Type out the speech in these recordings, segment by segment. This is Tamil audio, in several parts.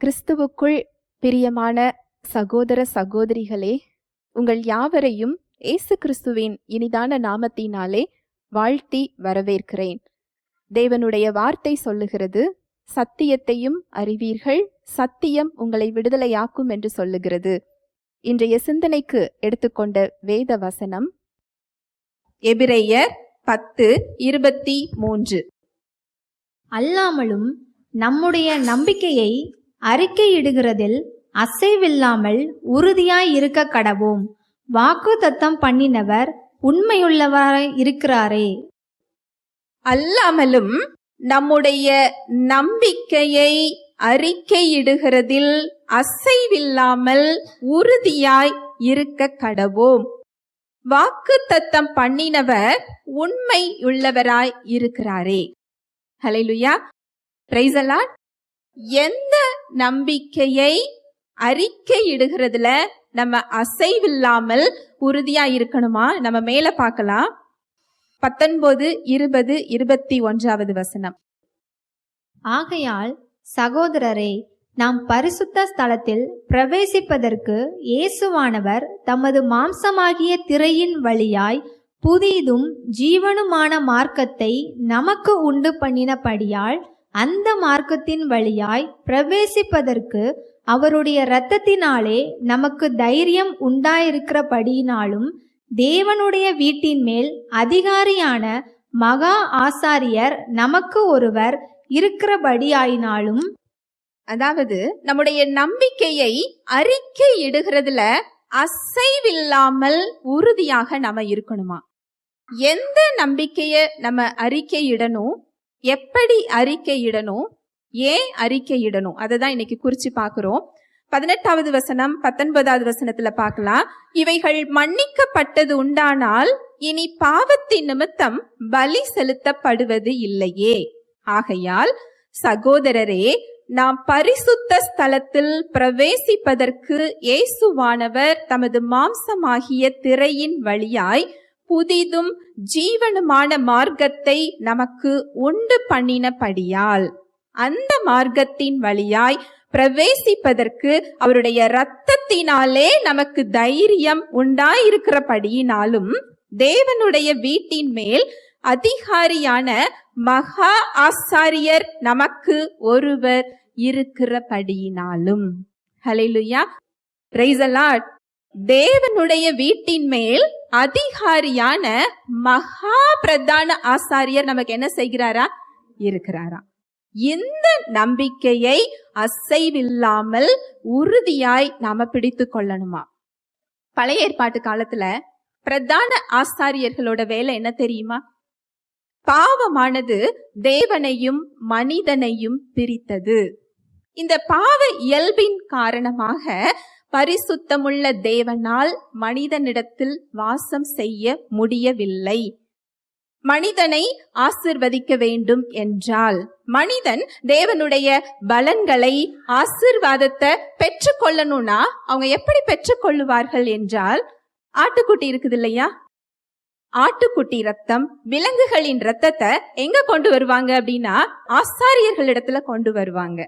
கிறிஸ்துவுக்குள் பிரியமான சகோதர சகோதரிகளே உங்கள் யாவரையும் இயேசு கிறிஸ்துவின் இனிதான நாமத்தினாலே வாழ்த்தி வரவேற்கிறேன். தேவனுடைய வார்த்தை சொல்லுகிறது சத்தியத்தையும் அறிவீர்கள் சத்தியம் உங்களை விடுதலையாக்கும் என்று சொல்லுகிறது. இன்றைய சிந்தனைக்கு எடுத்துக்கொண்ட வேத வசனம் எபிரேயர் பத்து இருபத்தி மூன்று. அல்லாமலும் நம்முடைய நம்பிக்கையை அறிக்கையிடுகிறதில் அசைவில்லாமல் உறுதியாய் இருக்க கடவோம். வாக்கு தத்தம் பண்ணினவர் உண்மையுள்ளவராய் இருக்கிறாரே. அல்லாமலும் நம்முடைய நம்பிக்கையை அறிக்கையிடுகிறதில் அசைவில்லாமல் உறுதியாய் இருக்க கடவோம். வாக்கு தத்தம் பண்ணினவர் உண்மையுள்ளவராய் இருக்கிறாரே. ஹலைலுயா பிரைஸ் எந்த நம்பிக்கையை அறிக்கையிடுகிறதுல நம்ம அசைவில்லாமல் உறுதியா இருக்கணுமா? நம்ம மேல பார்க்கலாம். பத்தொன்பது இருபது இருபத்தி ஒன்றாவது வசனம். ஆகையால் சகோதரரே நாம் பரிசுத்த ஸ்தலத்தில் பிரவேசிப்பதற்கு இயேசுவானவர் தமது மாம்சமாகிய திரையின் வழியாய் புதிதும் ஜீவனுமான மார்க்கத்தை நமக்கு உண்டு பண்ணினபடியால் அந்த மார்க்கத்தின் வழியாய் பிரவேசிப்பதற்கு அவருடைய இரத்தத்தினாலே நமக்கு தைரியம் உண்டாயிருக்கிறபடியினாலும் தேவனுடைய வீட்டின் மேல் அதிகாரியான மகா ஆசாரியர் நமக்கு ஒருவர் இருக்கிறபடியாயினாலும் அதாவது நம்முடைய நம்பிக்கையை அறிக்கை இடுகிறதுல அசைவில்லாமல் உறுதியாக நம்ம இருக்கணுமா? எந்த நம்பிக்கைய நம்ம அறிக்கை இடணும் எப்படி அறிக்கையிடணும் ஏன் அறிக்கையிடணும்? அதை தான் இன்னைக்கு குறிச்சு பார்க்குறோம். பதினெட்டாவது வசனம் பத்தொன்பதாவது வசனத்துல பார்க்கலாம். இவைகள் மன்னிக்கப்பட்டது உண்டானால் இனி பாவத்தின் நிமித்தம் பலி செலுத்தப்படுவது இல்லையே. ஆகையால் சகோதரரே நாம் பரிசுத்த ஸ்தலத்தில் பிரவேசிப்பதற்கு இயேசுவானவர் தமது மாம்சமாகிய திரையின் வழியாய் புதிதும் ஜீவனுமான மார்க்கத்தை நமக்கு உண்டு பண்ணினபடியால் அந்த மார்க்கத்தின் வழியாய் பிரவேசிப்பதற்கு அவருடைய இரத்தத்தினாலே நமக்கு தைரியம் உண்டாயிருக்கிறபடியினாலும் தேவனுடைய வீட்டின் மேல் அதிகாரியான மகா ஆசாரியர் நமக்கு ஒருவர் இருக்கிறபடியினாலும். ஹalleluya praise the தேவனுடைய வீட்டின் மேல் அதிகாரியான மகா பிரதான ஆசாரியர் நமக்கு என்ன செய்கிறாரா? இருக்கிறாரா. இந்த நம்பிக்கையை அசைவில்லாமல் உறுதியாய் நாம பிடித்து கொள்ளணுமா? பழைய ஏற்பாட்டு காலத்துல பிரதான ஆசாரியர்களோட வேலை என்ன தெரியுமா? பாவமானது தேவனையும் மனிதனையும் பிரித்தது. இந்த பாவ இயல்பின் காரணமாக பரிசுத்தமுள்ள தேவனால் மனிதனிடத்தில் வாசம் செய்ய முடியவில்லை. மனிதனை ஆசிர்வதிக்க வேண்டும் என்றால் மனிதன் தேவனுடைய பலன்களை ஆசிர்வாதத்தை பெற்றுக்கொள்ளணும்னா அவங்க எப்படி பெற்றுக்கொள்ளுவார்கள் என்றால் ஆட்டுக்குட்டி இருக்குது இல்லையா? ஆட்டுக்குட்டி ரத்தம் விலங்குகளின் ரத்தத்தை எங்க கொண்டு வருவாங்க அப்படின்னா ஆசாரியர்களிடத்துல கொண்டு வருவாங்க.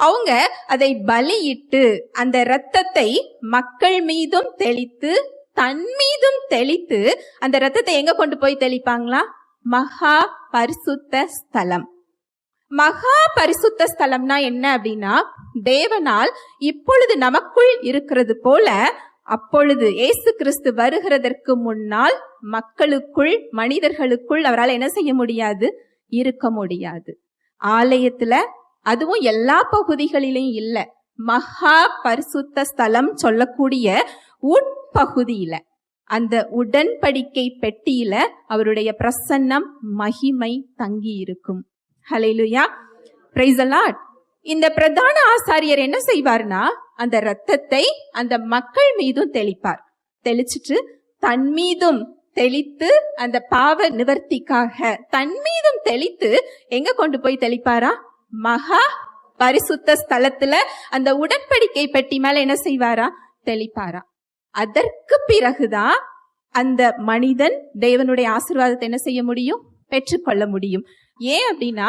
அவங்க அதை பலியிட்டு அந்த ரத்தத்தை மக்கள் மீதும் தெளித்து தன் மீதும் தெளித்து அந்த ரத்தத்தை எங்க கொண்டு போய் தெளிப்பாங்களா? மகா பரிசுத்த ஸ்தலம். மகா பரிசுத்த ஸ்தலம்னா என்ன அப்படின்னா தேவனால் இப்பொழுது நமக்குள் இருக்கிறது போல அப்பொழுது இயேசு கிறிஸ்து வருகிறதற்கு முன்னால் மக்களுக்குள் மனிதர்களுக்குள் அவரால் என்ன செய்ய முடியாது? இருக்க முடியாது. ஆலயத்துல அதுவும் எல்லா பகுதிகளிலும் இல்லை. மகா பரிசுத்த ஸ்தலம் சொல்லக்கூடிய உட்பகுதியில அந்த உடன்படிக்கை பெட்டியில அவருடைய பிரசன்னம் மகிமை தங்கி இருக்கும் ஹalleluya praise இந்த பிரதான ஆசாரியர் என்ன செய்வார்னா அந்த ரத்தத்தை அந்த மக்கள் மீதும் தெளிப்பார். தெளிச்சிட்டு தன் மீதும் தெளித்து அந்த பாவ நிவர்த்திக்காக தன் மீதும் தெளித்து எங்க கொண்டு போய் தெளிப்பாரா? மகா பரிசுத்த ஸ்தலத்துல அந்த உடன்படிக்கை பெட்டி மேல என்ன செய்வாரா? தெளிப்பாரா. அதற்கு பிறகுதான் அந்த மனிதன் தேவனுடைய ஆசிர்வாதத்தை என்ன செய்ய முடியும்? பெற்றுக்கொள்ள முடியும். ஏன் அப்படின்னா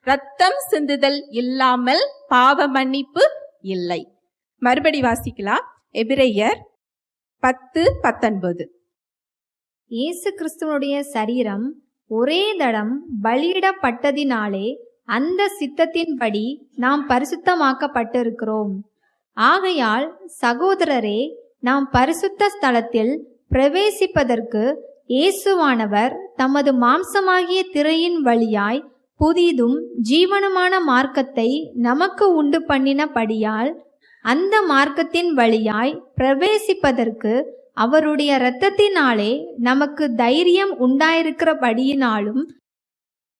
ரத்தம் சிந்துதல் இல்லாமல் பாவ மன்னிப்பு இல்லை. மறுபடி வாசிக்கலாம். எபிரேயர் பத்து பத்தொன்பது. இயேசு கிறிஸ்துவனுடைய சரீரம் ஒரே தடம் பலியிடப்பட்டதினாலே அந்த சித்தத்தின்படி நாம் பரிசுத்தமாக்கப்பட்டிருக்கிறோம். ஆகையால் சகோதரரே நாம் பரிசுத்த ஸ்தலத்தில் பிரவேசிப்பதற்கு இயேசுவானவர் தமது மாம்சமாகிய திரையின் வழியாய் புதிதும் ஜீவனுமான மார்க்கத்தை நமக்கு உண்டு பண்ணினபடியால் அந்த மார்க்கத்தின் வழியாய் பிரவேசிப்பதற்கு அவருடைய இரத்தத்தினாலே நமக்கு தைரியம் உண்டாயிருக்கிறபடியினாலும்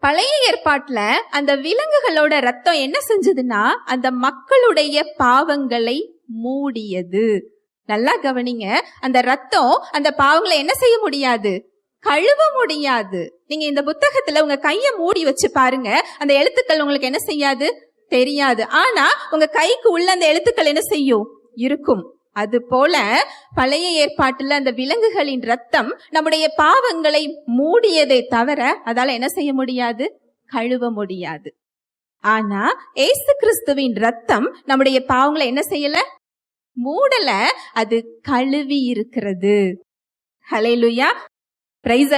பழைய ஏற்பாட்டுல அந்த விலங்குகளோட ரத்தம் என்ன செஞ்சதுன்னா அந்த மக்களுடைய பாவங்களை மூடியது. நல்லா கவனிங்க. அந்த ரத்தம் அந்த பாவங்களை என்ன செய்ய முடியாது? கழுவ முடியாது. நீங்க இந்த புத்தகத்துல உங்க கைய மூடி வச்சு பாருங்க. அந்த எழுத்துக்கள் உங்களுக்கு என்ன செய்யாது? தெரியாது. ஆனா உங்க கைக்கு உள்ள அந்த எழுத்துக்கள் என்ன செய்யும்? இருக்கும். அதுபோல பழைய ஏற்பாட்டில் அந்த விலங்குகளின் ரத்தம் நம்முடைய பாவங்களை மூடியதை தவிர அதால என்ன செய்ய முடியாது? கழுவ முடியாது. ஆனா ஏசு கிறிஸ்துவின் ரத்தம் நம்முடைய பாவங்களை என்ன செய்யல? மூடல. அது கழுவி இருக்கிறது. ஹலேலுயா பிரைஸ்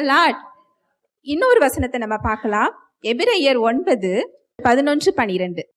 இன்னொரு வசனத்தை நம்ம பார்க்கலாம். எபிரேயர் ஒன்பது பதினொன்று பனிரெண்டு.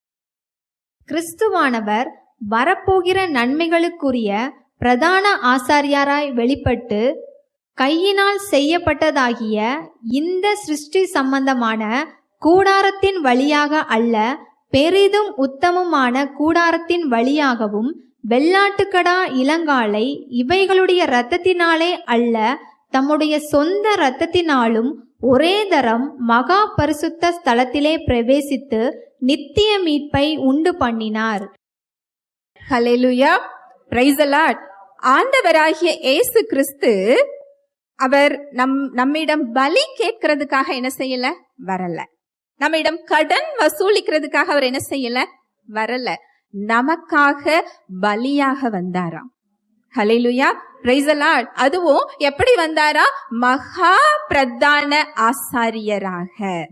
கிறிஸ்துவானவர் வரப்போகிற நன்மைகளுக்குரிய பிரதான ஆசாரியாராய் வெளிப்பட்டு கையினால் செய்யப்பட்டதாகிய இந்த சிருஷ்டி சம்பந்தமான கூடாரத்தின் வழியாக அல்ல பெரிதும் உத்தமமான கூடாரத்தின் வழியாகவும் வெள்ளாட்டுக்கடா இளங்காலை இவைகளுடைய இரத்தத்தினாலே அல்ல தம்முடைய சொந்த இரத்தத்தினாலும் ஒரே தரம் மகா பரிசுத்த ஸ்தலத்திலே பிரவேசித்து நித்திய மீட்பை உண்டு பண்ணினார். ஹலெலுயா பிரைஸ் அலாட் ஆண்டவராகிய ஏசு கிறிஸ்து அவர் நம் நம்மிடம் பலி கேட்கறதுக்காக என்ன செய்யல? வரல. நம்மிடம் கடன் வசூலிக்கிறதுக்காக அவர் என்ன செய்யல? வரல. நமக்காக பலியாக வந்தாராம். ஹலெலுயா பிரைஸ் அதுவும் எப்படி வந்தாரா? மகா பிரதான ஆசாரியராக.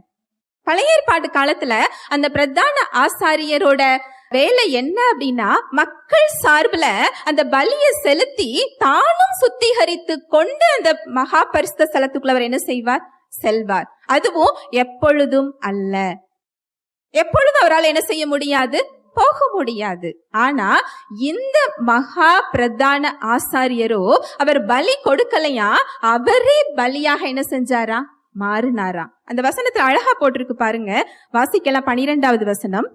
பழைய ஏற்பாட்டு காலத்துல அந்த பிரதான ஆசாரியரோட வேலை என்ன அப்படின்னா மக்கள் சார்பில் அந்த பலியை செலுத்தி தானும் சுத்திகரித்து கொண்டு அந்த மகா பரிசுத்த ஸ்தலத்துக்குள்ள அவர் என்ன செய்வார்? செல்வார். அதுவும் எப்பொழுதும் அல்ல. எப்பொழுதும் அவரால் என்ன செய்ய முடியாது? போக முடியாது. ஆனா இந்த மகா பிரதான ஆசாரியரோ அவர் பலி கொடுக்கலையா? அவரே பலியாக என்ன செஞ்சாரா? மாறினாரா? அந்த வசனத்துல அழகா போட்டிருக்கு பாருங்க. வாசிக்கலாம் பனிரெண்டாவது வசனம்.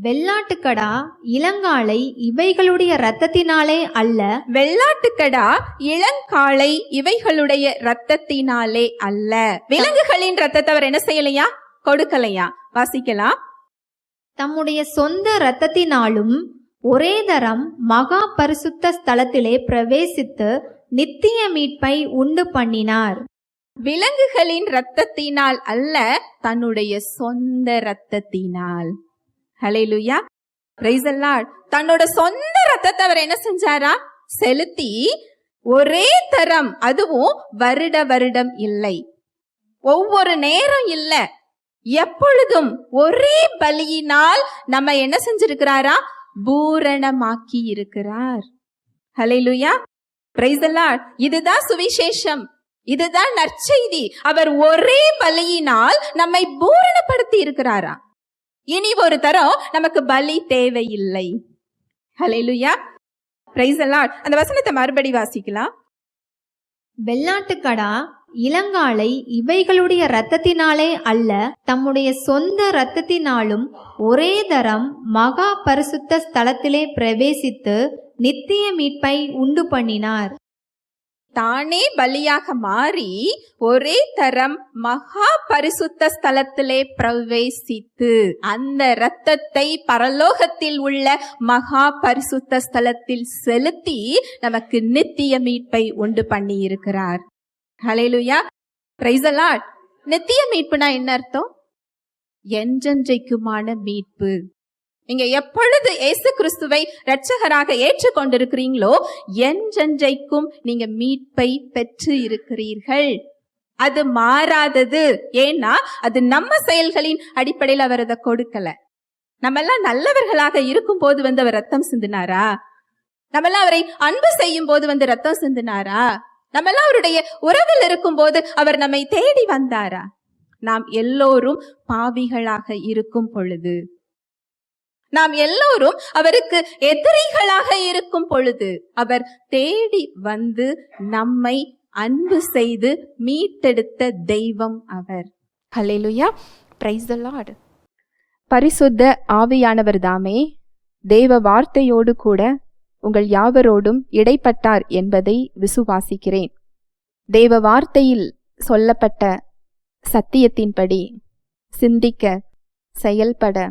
வெள்ளாட்டுக்கடா இளங்காலை இவைகளுடைய இரத்தத்தினாலே அல்ல. வெள்ளாட்டுக்கடா இளங்காளை இவைகளுடைய ரத்தத்தினாலே அல்ல. விலங்குகளின் ரத்தத்தை அவர் என்ன செய்யலையா? கொடுக்கலையா? வாசிக்கலாம். தம்முடைய சொந்த இரத்தத்தினாலும் ஒரே தரம் மகா பரிசுத்த ஸ்தலத்திலே பிரவேசித்து நித்திய மீட்பை உண்டு பண்ணினார். விலங்குகளின் ரத்தத்தினால் அல்ல தன்னுடைய சொந்த ரத்தத்தினால் ஹலே லுயா the தன்னோட சொந்த ரத்தத்தை அவர் என்ன செஞ்சாரா? செலுத்தி ஒரே தரம் அதுவும் வருட வருடம் இல்லை. ஒவ்வொரு நேரம் இல்ல. எப்பொழுதும் ஒரே பலியினால் நம்ம என்ன செஞ்சிருக்கிறாரா? பூரணமாக்கி இருக்கிறார். ஹலே லுயா the இதுதான் சுவிசேஷம். இதுதான் நற்செய்தி. அவர் ஒரே பலியினால் நம்மை பூரணப்படுத்தி இருக்கிறாரா? இனி ஒரு தரம் நமக்கு பலி தேவையில்லை. ஹalleluya praise the அந்த வசனத்தை மறுபடி வாசிக்கலாம். வெள்ளாட்டுக்கடா இளங்காலை இவைகளுடைய இரத்தத்தினாலே அல்ல தம்முடைய சொந்த இரத்தத்தினாலும் ஒரே தரம் மகா பரிசுத்த ஸ்தலத்திலே பிரவேசித்து நித்திய மீட்பை உண்டு பண்ணினார். தானே பலியாக மாறி ஒரே தரம் மகா பரிசுத்த ஸ்தலத்திலே பிரவேசித்து அந்த இரத்தத்தை பரலோகத்தில் உள்ள மகா பரிசுத்த ஸ்தலத்தில் செலுத்தி நமக்கு நித்திய மீட்பை உண்டு பண்ணி இருக்கிறார் ஹalleluya நித்திய மீட்புனா என்ன அர்த்தம்? என்றென்றைக்குமான மீட்பு. நீங்க எப்பொழுது இயேசு கிறிஸ்துவை இரட்சகராக ஏற்றுக்கொண்டிருக்கிறீங்களோ என்றென்றைக்கும் நீங்க மீட்பை பெற்று இருக்கிறீர்கள். அது மாறாதது. ஏன்னா அது நம்ம செயல்களின் அடிப்படையில் அவர் அதை கொடுக்கல. நம்ம எல்லாம் நல்லவர்களாக இருக்கும் போது வந்து அவர் ரத்தம் சிந்தினாரா? நம்ம எல்லாம் அவரை அன்பு செய்யும் போது வந்து ரத்தம் சிந்தினாரா? நம்ம எல்லாம் அவருடைய உறவில் இருக்கும் போது அவர் நம்மை தேடி வந்தாரா? நாம் எல்லோரும் பாவிகளாக இருக்கும் பொழுது. நாம் எல்லோரும் அவருக்கு எதிரிகளாக இருக்கும் பொழுது அவர் தேடி வந்து நம்மை அன்பு செய்து மீட்டெடுத்த தெய்வம் அவர். ஹalleluya பிரைஸ் லார்ட் பரிசுத்த ஆவியானவர் தாமே தேவ வார்த்தையோடு கூட உங்கள் யாவரோடும் இடைப்பட்டார் என்பதை விசுவாசிக்கிறேன். தேவ வார்த்தையில் சொல்லப்பட்ட சத்தியத்தின்படி சிந்திக்க செயல்பட